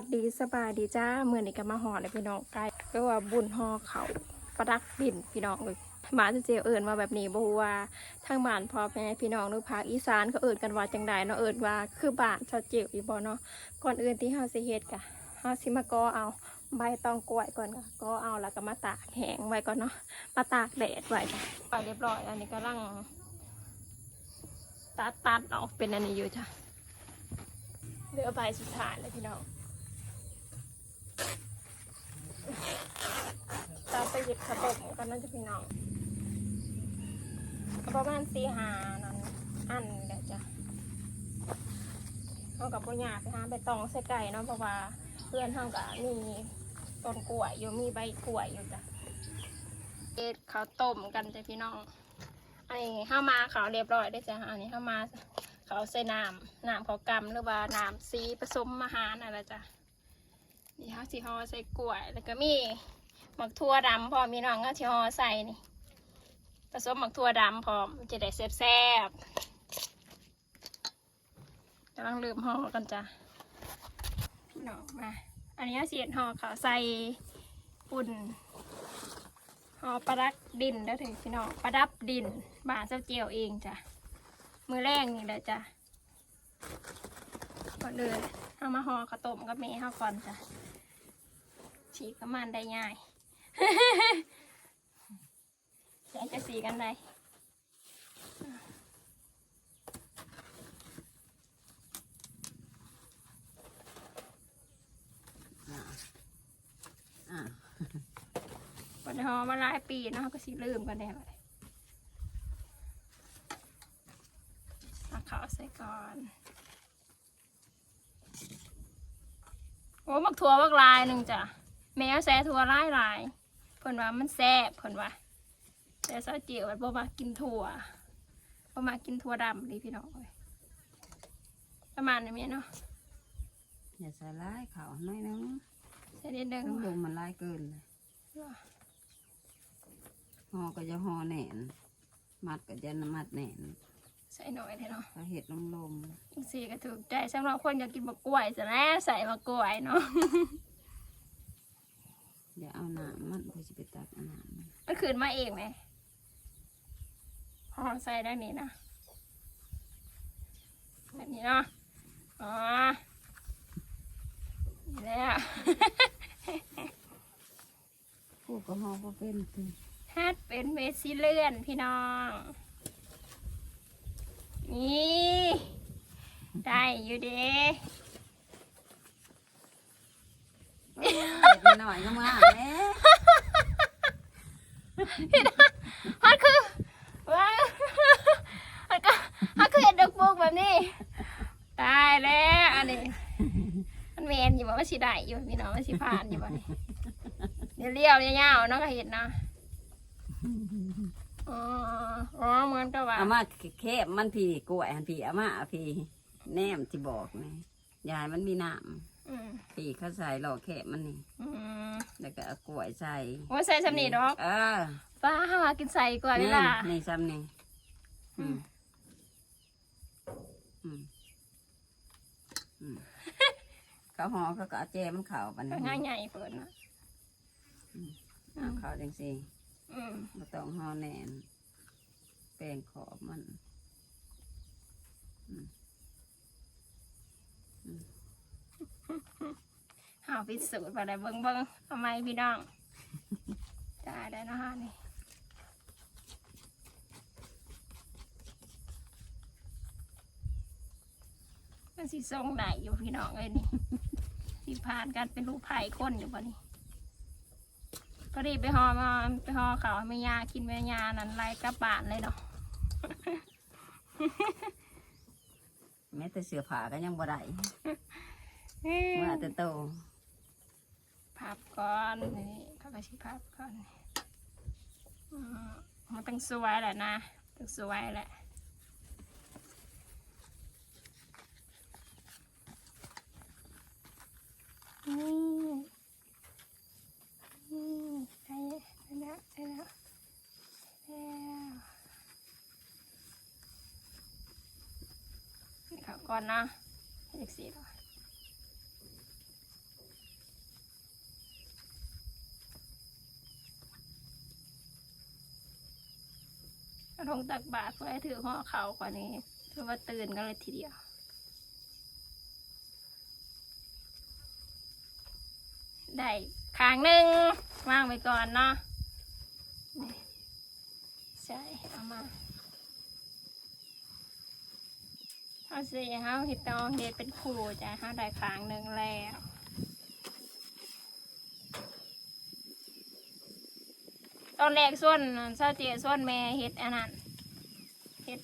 วัสดีสบายดีจ้าเมื่อนี้ก็มาหอเลยพี่น้องไก่ก็ว่าบุญห่อเขาประดักดินพี่น้องเลยหมาจะเจียวเอิญมาแบบนี้บ่ฮู้ว่าทางบ้านพอแม่พี่น้องหรือภาคอีสานเขาเอิญกันว่าจังใดเนาะเอิญว่าคือบ้านชาวเจียวอีบ่เนาะก่อนอื่นที่เฮาสิเฮ็ดกะเฮาสิมากอเอาใบตองกล้วยก่อนก็เอาแล้วก็มาตากแห้งไว้ก่อนเนาะมาตากแดดไว้ไปเรียบร้อยอันนี้ก็ลังตัดตัดออกเป็นอันนี้อยู่จ้ะเหลือใบสุดท้ายแล้วพี่น้อง จะไปหยิบข นมกันนั่นจะพี่น้องประมาณสี่หานั้นอันเดี๋ยวจะเอากับปุญญาไปหาใบตองใส่ไก่เนาะเพราะว่าเพื่อนเขากับมีต้นกล้วยอยู่มีใบกล้วยอยู่จ้ะเอ็ดเขาต้มกันจ้ะพี่น้องอันนี้ข้าวมาเขาเรียบร้อยได้จ้ะอันนี้ข้าวมาเขาใส่น้ำน้ำเขากำหรือว่าน้ำซีผสมอาหารอะไรจ้ะนี่เขาสีห่อใส่กล้วยแล้วก็มี หมักทั่วดำพอมีน้องก็ที่ห่อใส่นี่ผสมหมักทั่วดำพร้อมจะได้แซ่บๆกำลังลืมห่อกันจ้ะพี่น้องมาอันนี้เสียดห่อขาใส่ปุ่นห่อปลาดักดินแล้วถึงพี่น้องปลาดับดินบานเจ้าเจียวเองจ้ะมือแรกนี่แหละจ้ะก่อนเลยเอามาห่อข้าวต้มกับแม่ข้าวก่อนจ้ะฉีกประมาณได้ง่าย แสงจะสีกันได้อ่าปนหอมาหลายปีเนาะก็สิลืมกันแน่เลยเอาขาวใส่ก่อน โอ้มักถั่วบักลายหนึ่งจ้ะแมวแซ่ถั่วลายลาย เพิ่นว่ามันแซ่บเพิ่นว่าแต่ซาเจียวมันบ่มากินถั่วบ่มากินถั่วดำดีพี่น้องเอ้ยประมาณนี้เนาะอย่าใส่ร้ายเขาน้อยนึงใส่นิดนึงต้องลมมันร้ายเกินเลยห่อก็จะห่อแหนนมัดก็จะมัดแหนนใส่หน่อยเถอะเนาะก็เห็ดลมลมจังสีก็ถูกใจสำหรับคนอยากกินมะกล้วยจะแน่ใส่มะกล้วยเนาะ อย่าเอาหนามมันก็จะไปตัดเอาหนามมันมันคืนมาเองไหมห่อใส่ด้านนี้นะแบบนี้เนาะอ๋อนี่แหล้วผู้ก็ห่อก็เป็นสิฮัดเป็นเมซิเลื่อนพี่น้อง นี่ ได้อยู่เด้ เห็ดหน่อยก็มาแม่ฮัดคือว้าฮัดก็ฮัดคือเห็ดดอกบุกแบบนี้ ตายแล้วอันนี้มันเมนอยู่บ่ว่าสิได้อยู่พี่น้องว่าสิผ่านอยู่บ่นี่เดี๋ยวเลี้ยวยาวๆเนาะก็เห็นเนาะอ๋ออ๋อเหมือนกับว่าเอามาแคบมันพี่กล้วยหันพี่เอามาเอาพี่แนมที่บอกนี่ยายมันมีน้อื มำพี่เขาใส่หล่อแคบมันนี่อืมแล้วก็เอากล้วยใส่โอ้ยใส่สำนีดอกเออป้าหากินใส่กว่าเวนี่ลานี่ซ้ำนี่อือืมอืมอืมเขาห่อเขาก็เอาแจมันเข่าปันนี้ง่ายใหญ่เปิดนะเอาเข่าจังสิอืมมาต้องห่อแน่นแป้งขอบมันอืม หาพิสูจน์ไปได้เบิ่งเบิ่งทำไมพี่น้องได้ได้เนาะฮะนี่มันสิทรงไหนอยู่พี่น้องเลยนี่สิผ่านการเป็นลูกไผ่คนอยู่บ่นี่พอดีไปหอมาไปหอเขาวให้แม่ยากินแม่ยานั้นไล่กลับบ้านเลยเนาะแม้แต่เสื้อผ้าก็ยังบ่ได้เมื่อแต่โต พับก่อนนี่เขาก็ชิพับก่อนมันต้องสวยแหละนะต้องสวยแหละนี่นี่ได้แล้วได้แล้วได้แล้วนี่ขับก่อนนะอีกสี่อย กระทงตักบาตรเพื่อให้ถือห่อเขากว่านี้เพื่อว่าตื่นกันเลยทีเดียวได้คางหนึ่งวางไว้ก่อนเนาะนี่ใช่เอามาเอาสิเฮาเห็ดตองเด็ดเป็นครูจ้ะเฮาได้คางหนึ่งแล้ว ตอนแรกส่วนเศร้าเจียส่วนแม่เฮ็ดอันนั้นเฮ็ด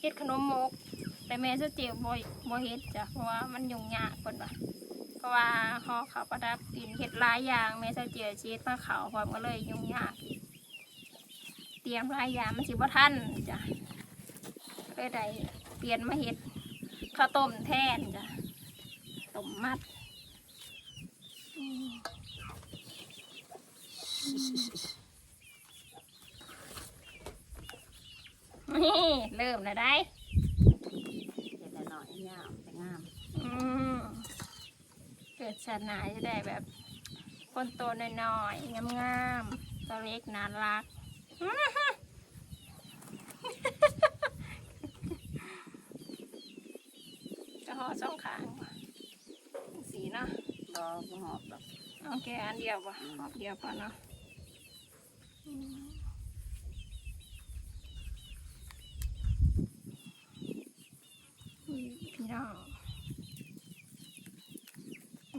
เฮ็ดขนมมก แต่แม่เศร้าเจียบ่บ่เฮ็ดจ้ะเพราะว่ามันยุ่งยากเพิ่นว่าเพราะว่าห่อข้าประดับดินเฮ็ดหลายอย่างแม่เศร้าเจียชีดมาเขาพร้อมก็เลยยุ่งยากอีกเตรียมหลายอย่างมันสิบ่ทันจ้ะก็ได้เปลี่ยนมาเฮ็ดข้าวต้มแทนจ้ะต้มมัดอืม นี่เริ่มแล้วได้เห็ดหน่อยๆงามแต่งามอืมเกิดชาติหนาจะได้แบบ คนโตน้อยๆงามๆตัวเล็กน่ารักอื้อหือจะห่อสองขางว่ะสีเนาะดอกบ่หอบดอกโอเคอันเดียวป่ะหอบเดียวพอเนาะอืมนี่พี่น้อง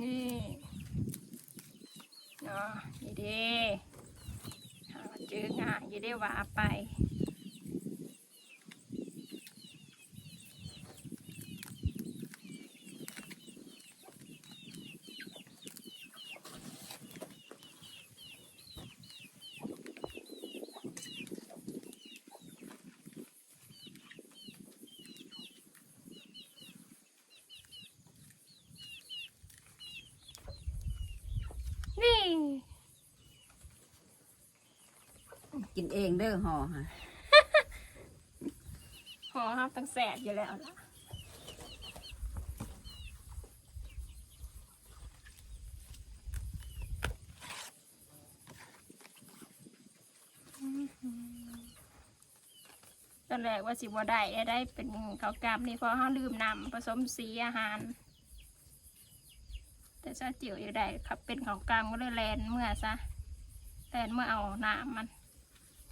นี่เนาะนี่ เด้หาเจอง่ายยี่ได้ว่าไป นี่ กินเองเด้อห่อฮะหอครับตั้งแสบอยู่แล้วล่ะตอนแรกว่าสิบ่ได้ได้เป็นข้าวกล้ามนี่เพราะเขาลืมนำผสมสีอาหาร แต่ซาจิ๋วอยู่ได้ครับเป็นข้าวกล้ามก็เลยแลนเมื่อซะแลนเมื่อเอาน้ำมัน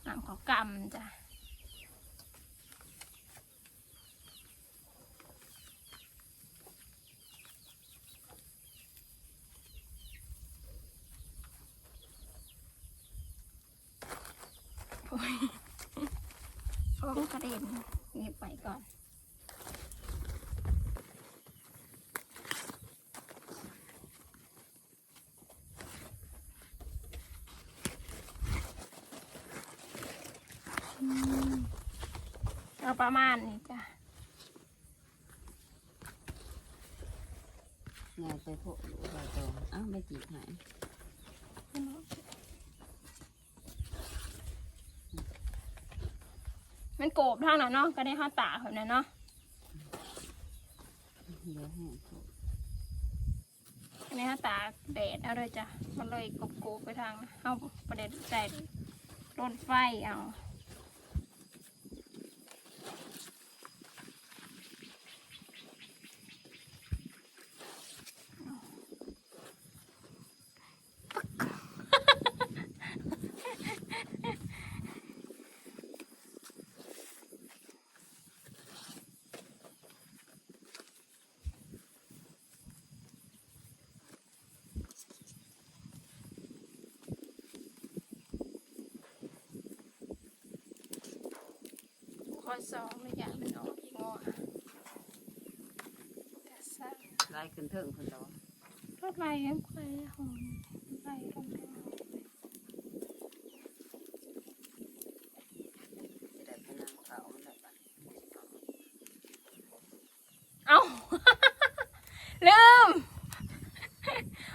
น้ำขอกรรมจ้ะโอ้ยโอ้กระเด็นเงียบไปก่อน อืมเอา ประมาณนี้จ้ะไงไปพวกลูกไปโตอ้าวไม่จีบหายมันโกบทางนั้นเนาะก็ได้ห้าตาแบบนั้นเนาะเดี๋ยวให้พวกก็ได้ห้าตาแดดเอาเลยจ้ะมันเลยกบโกบไปทางเข้าประเด็นใจรถไฟเอา ข้อสองไม่อยากมันออกอีกงอแต่ซะไล่ขึ้นเทิงคนดอกรถไฟยังไปหอมไฟลงไปจะได้ไปนั่งเขามันได้ปะเอ้า ลืม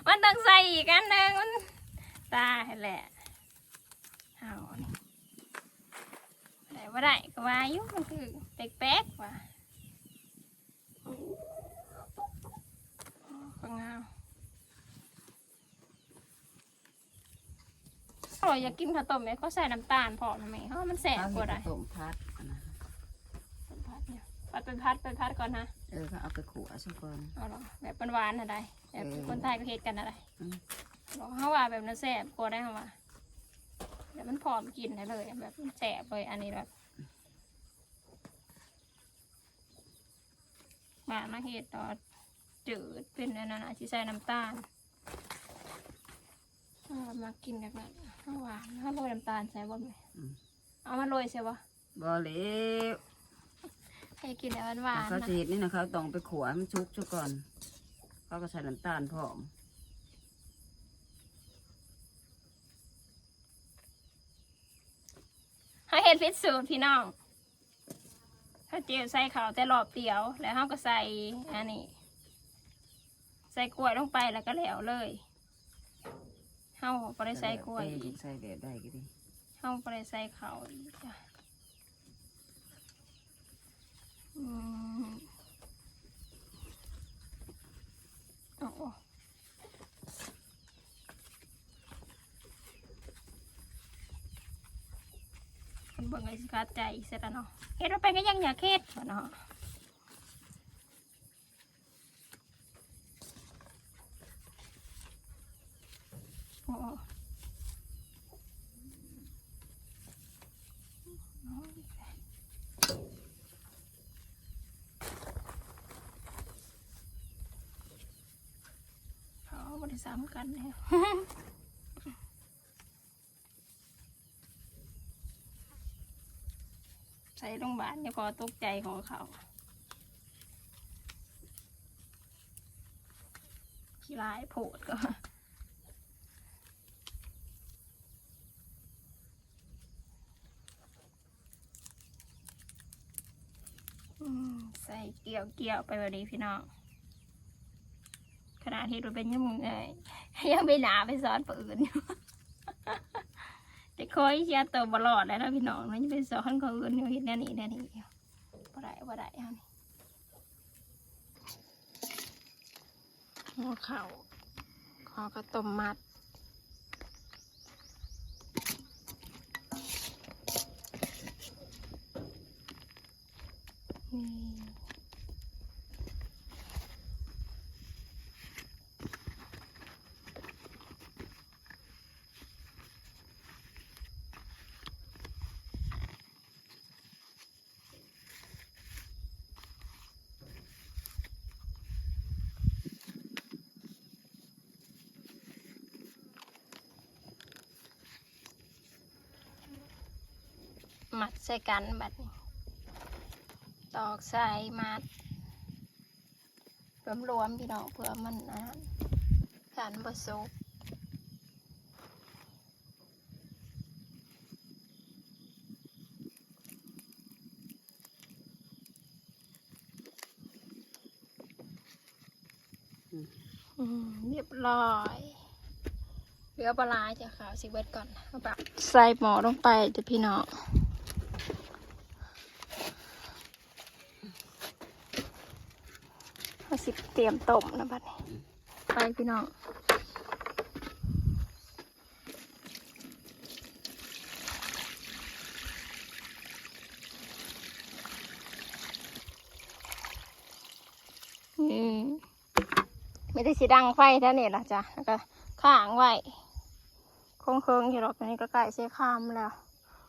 มันต้องใส่อีกอันหนึ่งมันตายแหละเอานี่ ได้ว่าได้ก็ว่าอยุ่มันคือแปลกๆว่ะก็งามเราอยากกินข้าวต้มไหมเขาใส่น้ำตาลพอไหมเพราะว่ามันแสบเอากเห็ว่าดได้ต้มพัดพัดไปพัดไปพัดก่อนนะเออก็เอาไปขัวซะก่อนเอาหรอแบบหวานๆอะไรแบบเออคนไทยก็เฮ็ดกันอะไรอืมบอกเขาว่าแบบนั้นแซ่บกว่าได้เขาว่าเดี๋ยวมันพร้อมกินได้เลยแบบมันแซ่บเลยอันนี้แบบ มามาเฮ็ดตอนจืดเป็นอันนั้นอาจจะใส่น้ำตาลเอามากินแบบนั้นเอาหวานถ้าโรยน้ำตาลใส่บ่ไหมเอามาโรยใช่ปะบ่เหลวให้กินแบบหวานเขาๆจะนะเห็ดนี่นะเขาต้องไปขัวให้มันชุกซะก่อนเขาก็ใส่น้ำตาลพร้อมเขาเห็ดพิษสูตรพี่น้องเขาเจียวใส่เขาวแต่รอบเดียว แล้วเขาก็ใส่อันนี้ ใส่กล้วยลงไปแล้วก็แล้วเลยเขาไม่ได้ใส่กล้วยเออีอกใส่แบบได้ก็ดีเขาไม่ได้ใส่เขาวอีกจ้ะอืมเอาออกคนเบิ่งไอ้สิขาดใจเสร็จแล้วเนาะเฮ็ดไปก็ยังอยากเฮ็ดเนาะโอ้เขาบริซ้ำกันแล้ว ใส่ โรงพยาบาลเนี่ยพอตกใจของเขาขี้ร้ายโผดก็ใส่เกี่ยวเกี่ยวไปวันนี้พี่น้องขนาดที่เราเป็นยังมึงไงยังไปหนาไปสอนปืนอยู่ แต่คอยเชียตัวบลอดแล้วพี่น้องมันจะไปสอนคนอื่นอยู่เห็นแน่นี่แน่นี่บ่ได้บ่ได้เอานี่หัวเข่าขอกระต้มมัดนี่ มัดใส่กันบัดนี้ ตอกใส่มัดรวมๆพี่น้องเพื่อมันนนั้นกันบสุกอืมเรียบร้อยเหลือปลาจ้ะขาวสิเวทก่อนเอาแบบใส่หมอลงไปจะพี่น้องเอา สิเตรียมต้มนะบัดนี้ไปพี่น้องอืมไม่ได้สีดังไฟเท่านี้ละจ้ะแล้วก็ข้างไว้คงเคิงอยู่หรอกอันนี้ก็ใกล้เสียคามแล้ว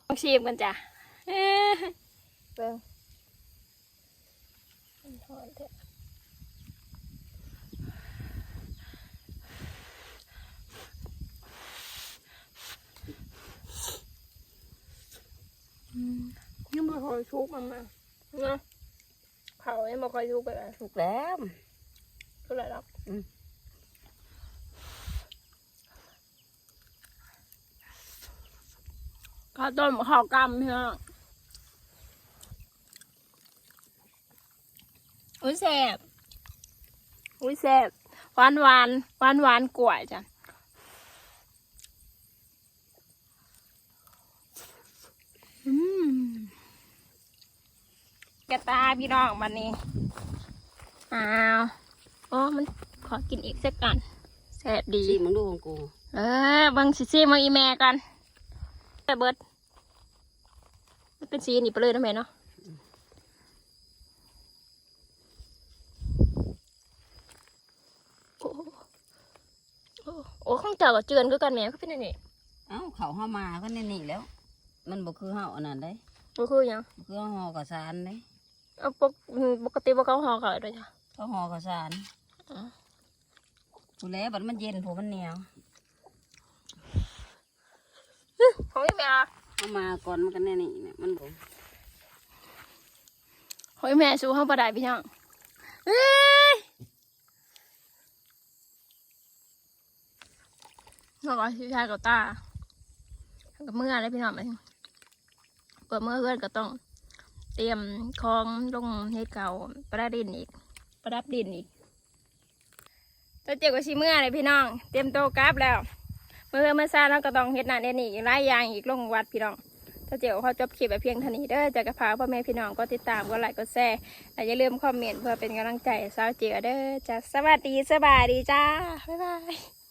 มาชิมกันจ้ะเอ้อเบิ่งมันหอนเถอะอืมยังไม่ ค่อยชุกมันมาเนาะเผายังไม่ค่อยชุกไปเลยถูกแล้ว เท่าไหร่หรอกอืม ข้าวต้มข้าวกำเพื่อนอุ้ยแซ่บอุ้ยแซ่บหวานหวานหวานหวานกล้วยจ้ะ แกตาพี่น้องมันนี้ อ้าว อ๋อ มันขอกินอีกสักก่อนแสบดีมึงดูของกู เออบังซิซี่มังอีแม่กันแต่เบิดมันเป็นสีนี่ไปเลยนะแม่เนาะโอ้โหโอ้โหโอ้ข้างเจ้าก็เจือนก็กันแม่ก็เป็นอันนี้เอ้าเขาเข้ามาก็แน่นี่แล้ว มันบอกคือเฮาอันนั้นเด้ก็คือยังคือเฮาห่อกับซานได้ เอาปกอืมปกติบ่เขาห่อเขาด้วยจ้ะเขาห่อข้าวสารอ๋อผู้แล้วบัดมันเย็นผู้มันเหนียวของอีแม่อะเอามาก่อนมันก็แน่นี่เนี่ยมันบ่ของอีแม่สู้เฮาบ่ได้พี่น้องเอ้ยน้องก็สิชายกับตากับเมื่อเลยพี่น้องมันเปิดเมื่อเพื่อนก็ต้อง เตรียมของลงเฮ็ดเก่าประดับดินอีก ประดับดินอีกตาเจียวกับชิเมื่อเลยพี่น้อง เตรียมโตกราฟแล้ว เมื่อเพื่อนเมื่อซาเราก็ต้องเฮ็ดนั่นเฮ็ดนี่อีกหลายอย่างอีกลงวัดพี่น้องตาเจียวขอจบคลิปไปเพียงเท่านี้เด้อจากกระพาพ่อแม่พี่น้องก็ติดตามก็ไลค์ก็แชร์และอย่าลืมคอมเมนต์เพื่อเป็นกำลังใจสาวเจียวเด้อจ้าสวัสดีสบายดีจ้าบ๊ายบาย